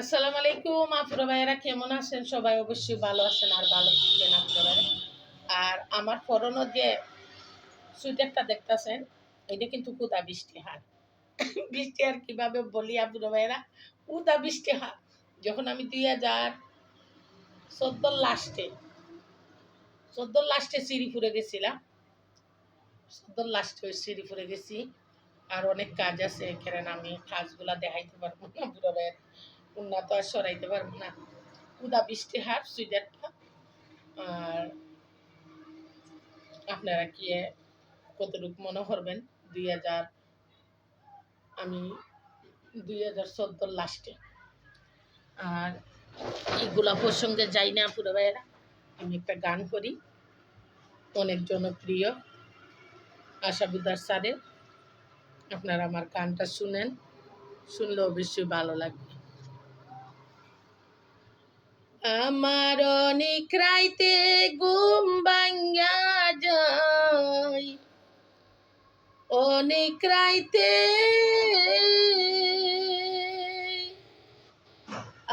আসসালামু আলাইকুম ভাইয়েরা, কেমন আছেন? সবাই অবশ্যই ভালো আছেন আর ভালো থাকবেন আর আমার পরনো যে সুইটারটা দেখতেছেন, এটা কিন্তু বৃষ্টি হার। বৃষ্টি আর কীভাবে বলি ভাইয়েরা? বৃষ্টি হার। যখন আমি দুই হাজার চোদ্দোর লাস্টে চোদ্দোর লাস্টে শ্রীপুরে গেছিলাম। চোদ্দোর লাস্টে ওই শ্রীপুরে গেছি। আর অনেক কাজ আছে, এখানে আমি কাজগুলা দেখাইতে পারব না বুড়ো ভাইয়ের। উন্নত আর সরাইতে পারব না। উদা বৃষ্টি হার সুইটারটা আর আপনারা কি কতটুকু মনে করবেন? দুই হাজার, আমি দুই হাজার চোদ্দোর লাস্টে আর এই এগুলা প্রসঙ্গে যাই না, পুরো ভাইয়েরা। আমি একটা গান করি। অনেক জনপ্রিয়। আশাবুদার স্যারের। আপনারা আমার গানটা শুনেন। শুনলে অবশ্যই ভালো লাগবে। আমার অনেক রাইতে ঘুম ভাঙ্গা যায়। অনেক রাইতে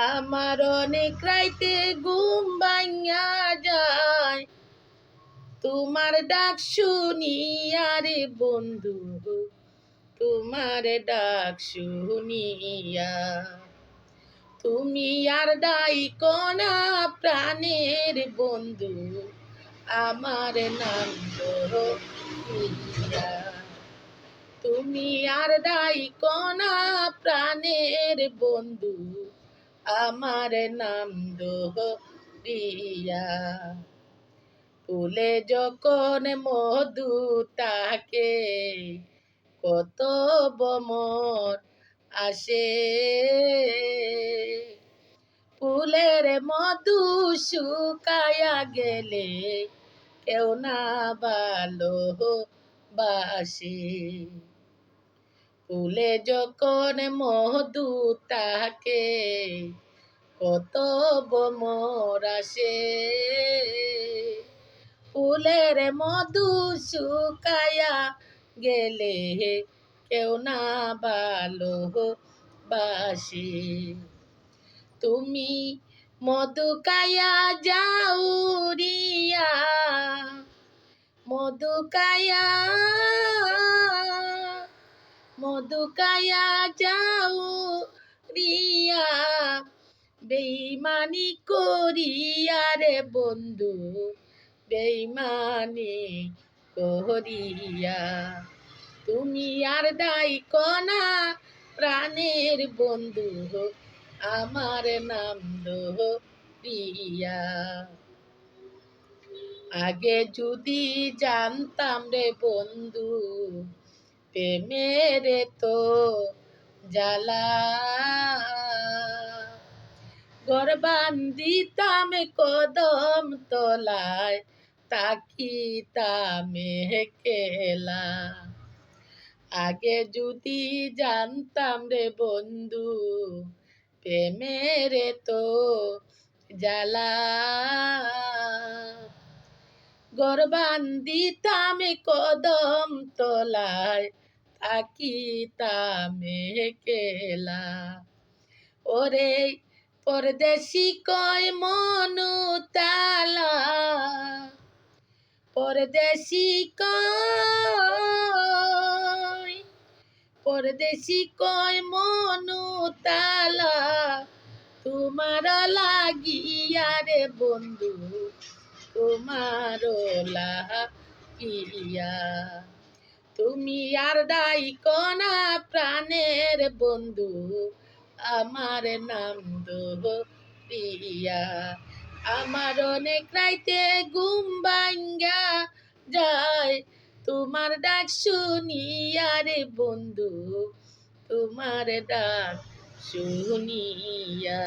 আমার অনেক রাইতে ঘুম ভাঙ্গা যায়। তোমার ডাক শুনিয়া রে বন্ধু তোমার ডাক শুনিয়া। তুমি আর ডাই কনা প্রাণের বন্ধু? আমার নাম দরিয়া তুমি আর ডাই কনা প্রাণের বন্ধু? আমার নাম দরিয়া ফুলে যখন মধু তাকে, কত বমর আসে। ফুলের মধু শুকায়া গেলে কেউ না ভালো বাসে। ফুলে যখন মধু তাকে কত বমর আসে। ফুলের মধু শুকায়া গেলে কেউ না ভালো বাসে। তুমি মধু কায়া যাউরিয়া মধু কায়া মধু কায়া যাও রিয়া। বেইমানি করিয়া রে বন্ধু, বেইমানি করিয়া। তুমি আর দাই কনা প্রাণের বন্ধু। আমার নাম রিয়া আগে যদি জানতাম রে বন্ধু, প্রেমের তো জ্বালা। গরবান্দিতাম কদম তলায়, তাকিতাম কেলা আগে যদি জানতাম রে বন্ধু প্রেমের তো জ্বালা গরবান্দিতাম কদম তোলায় তলায় থাকিতাম কেলা ওরে পরদেশি কয় মনু তালা পরদেশি কয় পরদেশি কয় মনু তালা, তোমার লাগিয়া রে বন্ধু, তোমার লাগিয়া। তুমি আর দাই কনা প্রাণের বন্ধু, আমার নাম দিয়া আমার অনেক রাইতে ঘুম ভাঙ্গা যায় তোমার ডাক শুনিয়া রে বন্ধু তোমার ডাক শুনিয়া।